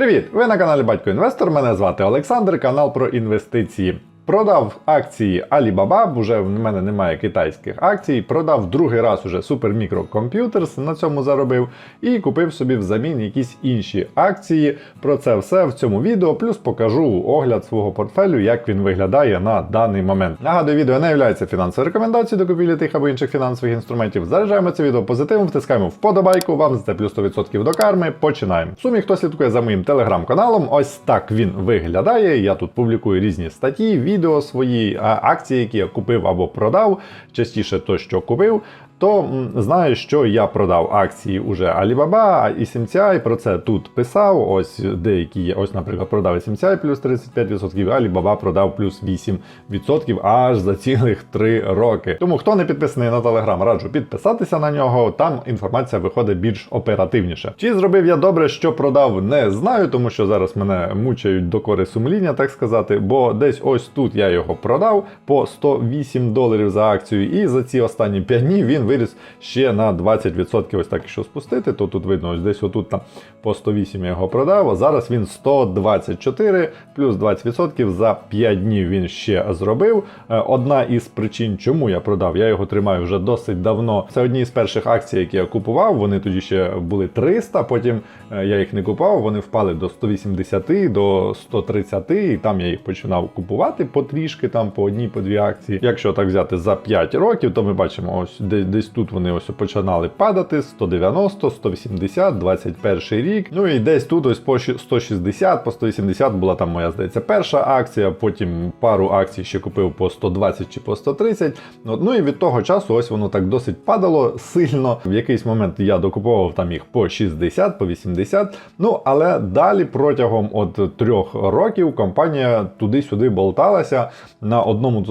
Привіт! Ви на каналі Батько Інвестор. Мене звати Олександр, канал про інвестиції. Продав акції Alibaba, вже в мене немає китайських акцій. Продав другий раз уже Super Micro Computers, на цьому заробив, і купив собі взамін якісь інші акції. Про це все в цьому відео. Плюс покажу огляд свого портфелю, як він виглядає на даний момент. Нагадую, відео не є фінансовою рекомендацією до купівлі тих або інших фінансових інструментів. Заряджаємо це відео позитивом, втискаємо вподобайку. Вам за це плюс 100% до карми. Починаємо. В сумі, хто слідкує за моїм телеграм-каналом, ось так він виглядає. Я тут публікую різні статті, відео свої, акції, які я купив або продав, частіше то, що купив. То знаю, що я продав акції уже Alibaba і SMCI, про це тут писав. Ось деякі є. Ось, наприклад, продав SMCI плюс 35%, Alibaba продав плюс 8% аж за цілих 3 роки. Тому хто не підписаний на Telegram, раджу підписатися на нього. Там інформація виходить більш оперативніше. Чи зробив я добре, що продав, не знаю, тому що зараз мене мучають докори сумління, так сказати. Бо десь ось тут я його продав по 108 доларів за акцію, і за ці останні 5 днів він виріс ще на 20%. Ось так, якщо спустити, то тут видно, ось десь отут там по 108 я його продав. А зараз він 124 плюс 20% за 5 днів він ще зробив. Е, Одна із причин, чому я продав, я його тримаю вже досить давно. Це одні з перших акцій, які я купував. Вони тоді ще були 300, потім е, я їх не купував. Вони впали до 180, до 130, і там я їх починав купувати потрішки, там по одній, по дві акції. Якщо так взяти за 5 років, то ми бачимо, ось десь, тут вони ось починали падати: 190, 180, 21 рік. Ну і десь тут ось по 160, по 180 була там моя, здається, перша акція. Потім пару акцій ще купив по 120 чи по 130. От, Ну і від того часу ось воно так досить падало сильно. В якийсь момент я докуповував там їх по 60, по 80. Ну але далі протягом от трьох років компанія туди-сюди болталася на одному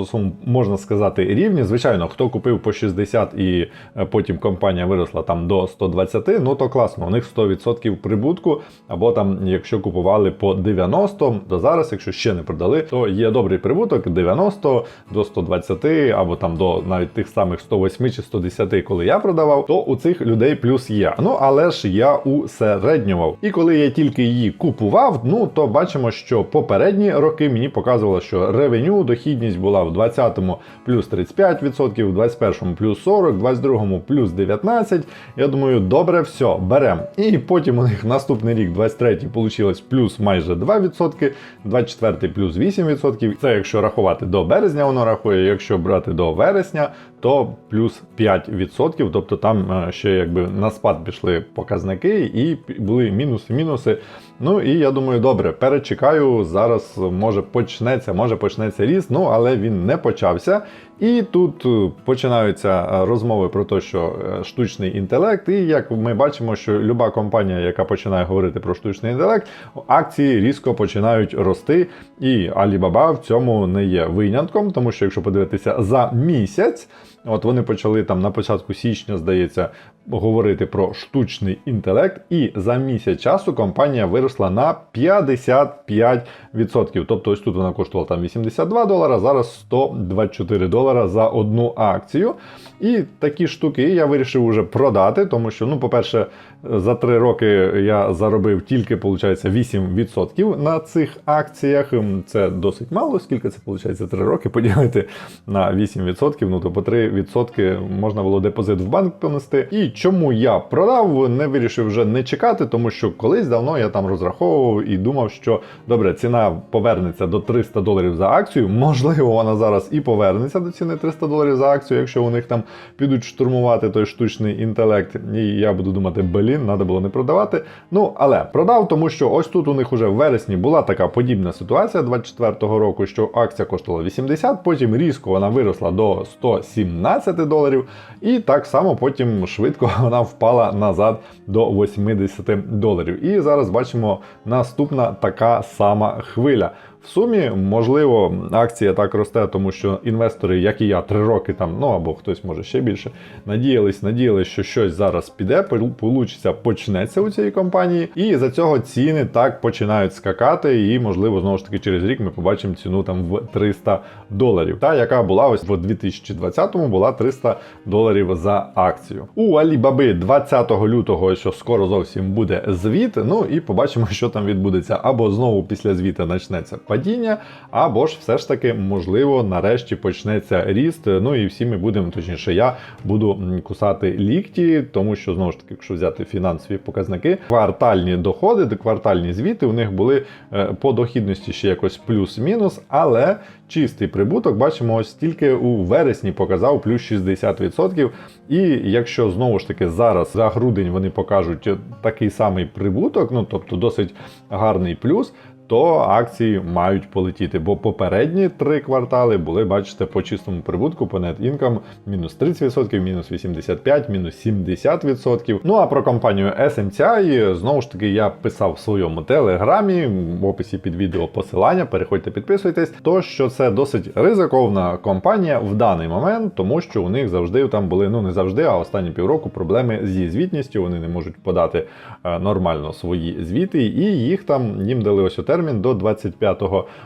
можна сказати, рівні. Звичайно, хто купив по 60 і е, потім компанія виросла там до 120, ну то класно, у них 100% прибутку. Або там, якщо купували по 90, то зараз, якщо ще не продали, то є добрий прибуток 90 до 120, або там до навіть тих самих 108 чи 110, коли я продавав, то у цих людей плюс є. Ну але ж я усереднював. І коли я тільки її купував, ну то бачимо, що попередні роки мені показувало, що ревеню, дохідність була в 20-му плюс 35%, в 21-му плюс 40, в 22-му плюс 19. Я думаю, добре, все, беремо. І потім у них наступний рік, 23-й, вийшло плюс майже 2%, 24-й плюс 8%. Це якщо рахувати до березня, воно рахує. Якщо брати до вересня, то плюс 5%. Тобто там е, ще якби на спад пішли показники і були мінуси, мінуси. Ну і я думаю, добре, перечекаю. Зараз може почнеться, може почнеться ріст, ну але він не почався. І тут е, починаються е, розмови про те, що штучний інтелект, і як ми бачимо, що люба компанія, яка починає говорити про штучний інтелект, акції різко починають рости. І Alibaba в цьому не є винятком, тому що якщо подивитися за місяць, от вони почали там на початку січня, здається, говорити про штучний інтелект, і за місяць часу компанія виросла на 55%. Тобто ось тут вона коштувала там 82 долара, зараз 124 долара за одну акцію. І такі штуки я вирішив уже продати, тому що, ну, по-перше, за 3 роки я заробив тільки, виходить, 8% на цих акціях. Це досить мало, скільки це виходить 3 роки поділити на 8%. Ну то по 3% можна було депозит в банк понести. І чому я продав, не вирішив вже не чекати, тому що колись давно я там розраховував і думав, що добре, ціна повернеться до 300 доларів за акцію. Можливо, вона зараз і повернеться до ціни 300 доларів за акцію, якщо у них там підуть штурмувати той штучний інтелект. І я буду думати, блін, треба було не продавати. Ну, але продав, тому що ось тут у них уже в вересні була така подібна ситуація 24-го року, що акція коштувала 80, потім різко вона виросла до 117 доларів, і так само потім швидко вона впала назад до 80 доларів. І зараз бачимо наступна така сама хвиля. В сумі, можливо, акція так росте, тому що інвестори, як і я, три роки там, ну або хтось може ще більше, надіялись, надіялись, що щось зараз піде, получиться, почнеться у цій компанії, і за цього ціни так починають скакати. І, можливо, знову ж таки, через рік ми побачимо ціну там в 300 доларів. Та яка була ось в 2020-му, була 300 доларів за акцію. У Alibaba 20 лютого, що скоро зовсім буде звіт. Ну і побачимо, що там відбудеться. Або знову після звіта почнеться падіння, або ж все ж таки, можливо, нарешті почнеться ріст. Ну і всі ми будемо, точніше, я буду кусати лікті, тому що знову ж таки, якщо взяти фінансові показники, квартальні доходи, квартальні звіти у них були е, по дохідності ще якось плюс-мінус, але чистий прибуток бачимо ось тільки у вересні показав плюс 60%. І якщо знову ж таки зараз за грудень вони покажуть такий самий прибуток, ну тобто досить гарний плюс. То акції мають полетіти, бо попередні три квартали були, бачите, по чистому прибутку, по net income мінус 30%, мінус 85%, мінус 70%. Ну а про компанію SMCI, знову ж таки, я писав в своєму телеграмі, в описі під відео посилання, переходьте, підписуйтесь, то що це досить ризиковна компанія в даний момент, тому що у них завжди там були, ну не завжди, а останні півроку проблеми зі звітністю. Вони не можуть подати е, нормально свої звіти, і їх там їм дали ось термін до 25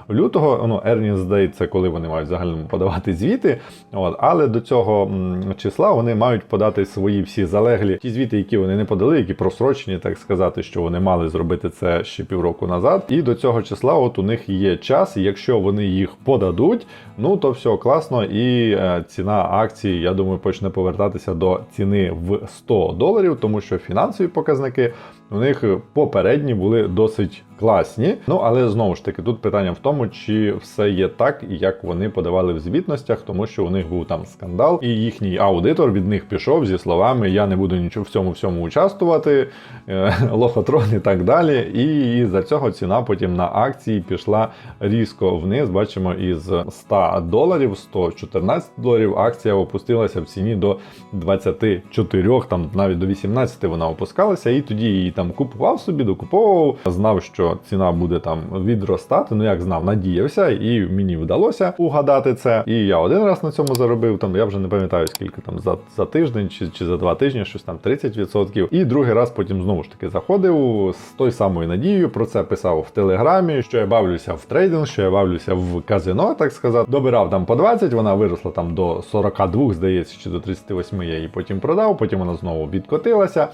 лютого. Ну, Day – це коли вони мають загальному подавати звіти. От, але до цього числа вони мають подати свої всі залеглі ті звіти, які вони не подали, які просрочені, так сказати, що вони мали зробити це ще півроку назад. І до цього числа, от у них є час. і Якщо вони їх подадуть, ну то все класно, і е, ціна акції, я думаю, почне повертатися до ціни в 100 доларів, тому що фінансові показники у них попередні були досить класні. Ну але знову ж таки, тут питання в тому, чи все є так, як вони подавали в звітностях, тому що у них був там скандал, і їхній аудитор від них пішов зі словами: Я не буду нічого в цьому всьому участвувати, е, лохотрон і так далі. І за цього ціна потім на акції пішла різко вниз. Бачимо, із 100 доларів, 114 доларів акція опустилася в ціні до 24, там навіть до 18 вона опускалася, і тоді її там купував собі, докуповував, знав, ціна буде там відростати. Ну як знав, надіявся, і мені вдалося угадати це. І я один раз на цьому заробив. Там я вже не пам'ятаю скільки там за, за тиждень чи, чи за два тижні, щось там 30%. І другий раз потім знову ж таки заходив з той самою надією. Про це писав в телеграмі, що я бавлюся в трейдинг, що я бавлюся в казино, так сказати. Добирав там по 20, вона виросла там до 42, здається, чи до 38 я її потім продав, потім вона знову відкотилася.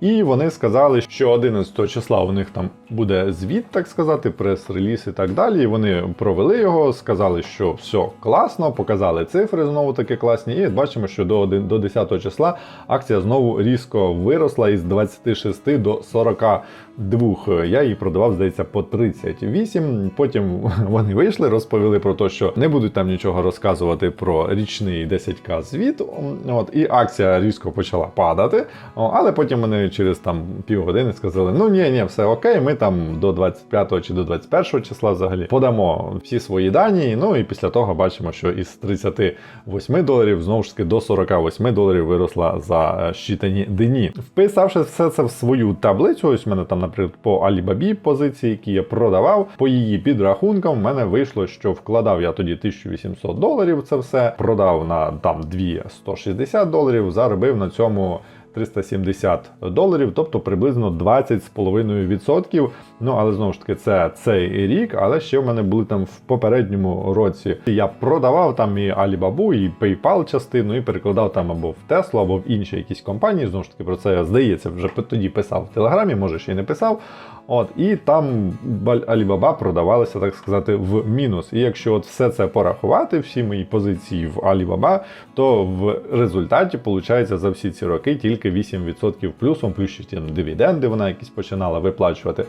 І вони сказали, що 11 числа у них там буде звіт, так сказати, прес-реліз і так далі. І вони провели його, сказали, що все класно, показали цифри знову таки класні. І бачимо, що до, один- до 10 числа акція знову різко виросла із 26 до 42. Я її продавав, здається, по 38. Потім вони вийшли, розповіли про те, що не будуть там нічого розказувати про річний 10к звіт. От і акція різко почала падати. Але потім вони через там півгодини сказали: ну ні, ні, все окей, ми там до 25 чи до 21 числа взагалі подамо всі свої дані. Ну і після того бачимо, що із 38 доларів знову ж таки до 48 доларів виросла за щитані дні. Вписавши все це в свою таблицю, ось в мене там, наприклад, по Alibaba позиції, які я продавав, по її підрахункам, в мене вийшло, що вкладав я тоді 1800 доларів. Це все продав на там 2160 доларів, заробив на цьому. 370 доларів, тобто приблизно 20,5%. Ну але знову ж таки, це цей рік. Але ще в мене були там в попередньому році. Я продавав там і Alibaba, і PayPal частину, і перекладав там або в Tesla, або в інші якісь компанії. Знову ж таки, про це здається вже тоді писав в Телеграмі, може ще й не писав. От, і там Alibaba продавалася, так сказати, в мінус. І якщо от все це порахувати, всі мої позиції в Alibaba, то в результаті виходить за всі ці роки тільки 8% плюсом, плюс ще дивіденди вона якісь починала виплачувати.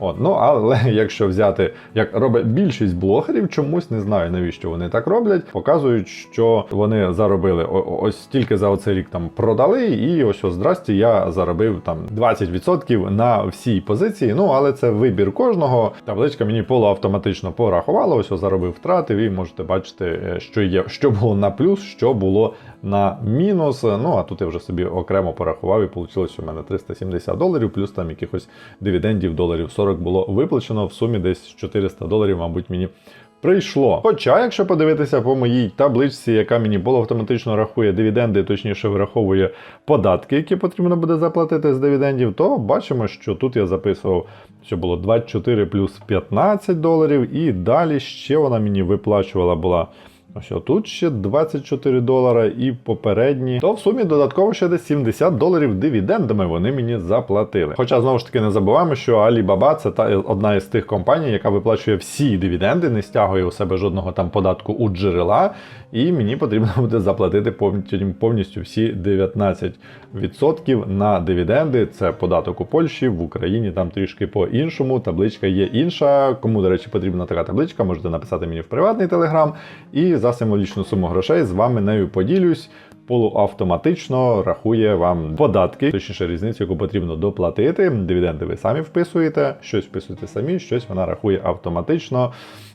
От, ну але якщо взяти, як робить більшість блогерів, чомусь не знаю навіщо вони так роблять, показують, що вони заробили ось тільки за оцей рік там продали, і ось ось здрасті, я заробив там 20% на всій позиції. Ну але це вибір кожного. Табличка мені полуавтоматично порахувала, ось ось заробив втратив, і можете бачити, е, що є, що було на плюс, що було на мінус. Ну а тут я вже собі окремо порахував, і вийшло у мене 370 доларів, плюс там якихось дивідендів доларів 40 40 було виплачено в сумі десь 400 доларів, мабуть, мені. Прийшло. Хоча, якщо подивитися по моїй табличці, яка мені полуавтоматично рахує дивіденди, точніше враховує податки, які потрібно буде заплатити з дивідендів, то бачимо, що тут я записував, що було 24 плюс 15 доларів, і далі ще вона мені виплачувала була. Ось тут ще 24 долара і попередні, то в сумі додатково ще десь 70 доларів дивідендами вони мені заплатили. Хоча знову ж таки не забуваємо, що Alibaba це та одна із тих компаній, яка виплачує всі дивіденди, не стягує у себе жодного там податку у джерела, і мені потрібно буде заплатити повністю всі 19% на дивіденди. Це податок у Польщі, в Україні там трішки по-іншому. Табличка є інша. Кому, до речі, потрібна така табличка, можете написати мені в приватний телеграм. І за символічну суму грошей з вами нею поділюсь. Полуавтоматично рахує вам податки, точніше різницю, яку потрібно доплатити. Дивіденди ви самі вписуєте, щось вписуєте самі, щось вона рахує автоматично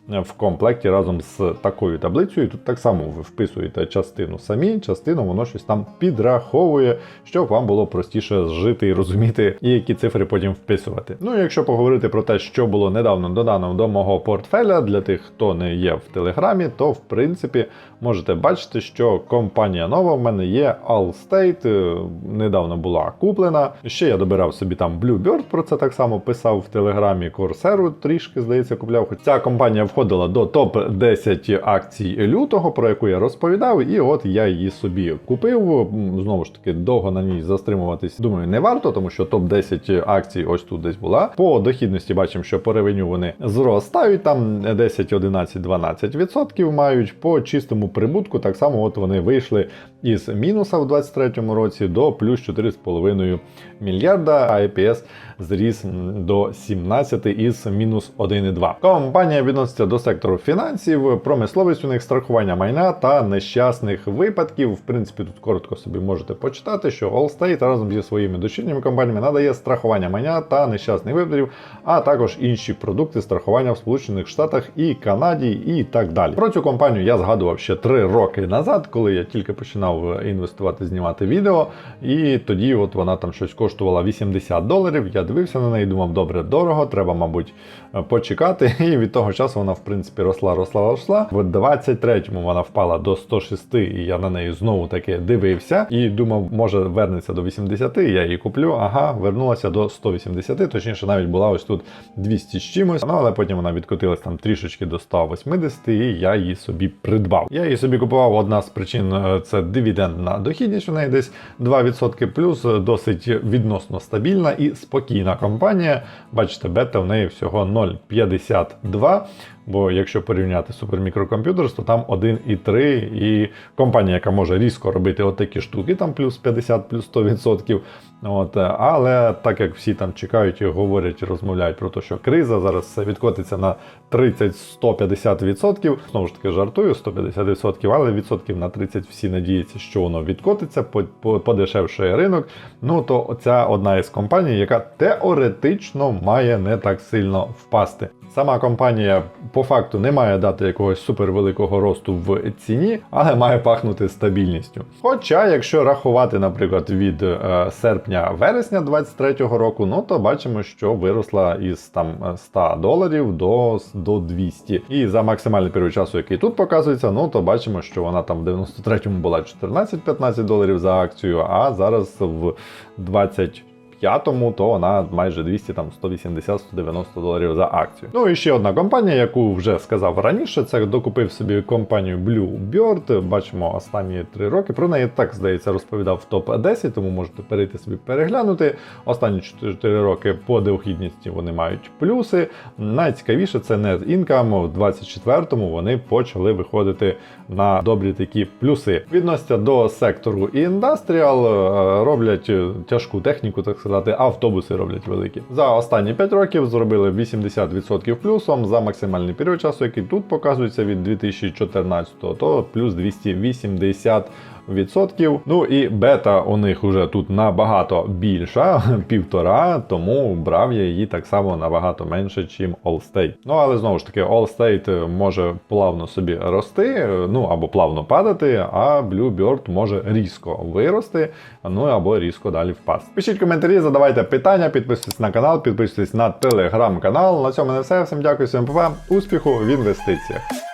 в комплекті разом з такою таблицею. Тут так само ви вписуєте частину самі, частину воно щось там підраховує, щоб вам було простіше жити і розуміти, і які цифри потім вписувати. Ну і якщо поговорити про те, що було недавно додано до мого портфеля, для тих, хто не є в телеграмі, то в принципі можете бачити, що компанія нова в мене є Allstate, е, недавно була куплена. Ще я добирав собі там Bluebird, про це так само писав в телеграмі Corsair трішки, здається, купляв. Хоч ця компанія входила до топ-10 акцій лютого, про яку я розповідав, і от я її собі купив. Знову ж таки, довго на ній застримуватись, думаю, не варто, тому що топ-10 акцій ось тут десь була. По дохідності бачимо, що по ревеню вони зростають, там 10, 11, 12% мають. По чистому прибутку так само от вони вийшли із мінуса в 2023 році до плюс 4,5 мільярда, а EPS зріс до 17 із мінус 1,2. Компанія відноситься до сектору фінансів, промисловість у них страхування майна та нещасних випадків. В принципі, тут коротко собі можете почитати, що Allstate разом зі своїми дочірніми компаніями надає страхування майна та нещасних випадків, а також інші продукти страхування в Сполучених Штатах і Канаді, і так далі. Про цю компанію я згадував ще 3 роки назад, коли я тільки починав інвестувати, знімати відео. І тоді, от вона там щось коштувала 80 доларів. Я дивився на неї, думав, добре, дорого, треба, мабуть, почекати. І від того часу вона, в принципі, росла, росла, росла. В 23-му вона впала до 106, і я на неї знову таки дивився. І думав, може вернеться до 80, я її куплю. Ага, вернулася до 180, точніше, навіть була ось тут 200 з чимось. Ну, але потім вона відкотилась там трішечки до 180, і я її собі придбав. Я її собі купував. Одна з причин е, це дивідендна дохідність. У неї десь 2% плюс, досить відносно стабільна і спокійна компанія. Бачите, бета в неї всього 0,52. Бо якщо порівняти супермікрокомп'ютер, то там 1,3 і компанія, яка може різко робити отакі штуки, там плюс 50, плюс 100%. От, Але так як всі там чекають і говорять, і розмовляють про те, що криза зараз все відкотиться на 30-150%. Знову ж таки, жартую 150%, але відсотків на 30 всі надіються, що воно відкотиться, подешевшає ринок. Ну то ця одна із компаній, яка теоретично має не так сильно впасти. Сама компанія по факту не має дати якогось супервеликого росту в ціні, але має пахнути стабільністю. Хоча, якщо рахувати, наприклад, від е, серпня-вересня 2023 року, ну то бачимо, що виросла із там 100 доларів до, до 200. І за максимальний період часу, який тут показується, ну то бачимо, що вона там в 93-му була 14-15 доларів за акцію, а зараз в 20 п'ятому, то вона майже 200, там 180-190 доларів за акцію. Ну і ще одна компанія, яку вже сказав раніше, це докупив собі компанію Bluebird. Бачимо останні три роки. Про неї так здається розповідав в топ 10 тому можете перейти собі переглянути. Останні 4 роки по дохідності вони мають плюси. Найцікавіше це net income. В 24-му вони почали виходити на добрі такі плюси. Відносяться до сектору індастріал, роблять тяжку техніку, так сказати, автобуси роблять великі. За останні 5 років зробили 80% плюсом за максимальний період часу, який тут показується від 2014, то плюс 280 відсотків. Ну і бета у них уже тут набагато більша, півтора, тому брав я її так само набагато менше, чим Allstate. Ну але знову ж таки, Allstate може плавно собі рости, ну або плавно падати, а Bluebird може різко вирости, ну або різко далі впасти. Пишіть коментарі, задавайте питання, підписуйтесь на канал, підписуйтесь на телеграм-канал. На цьому не все. Всім дякую, всім па, успіху в інвестиціях.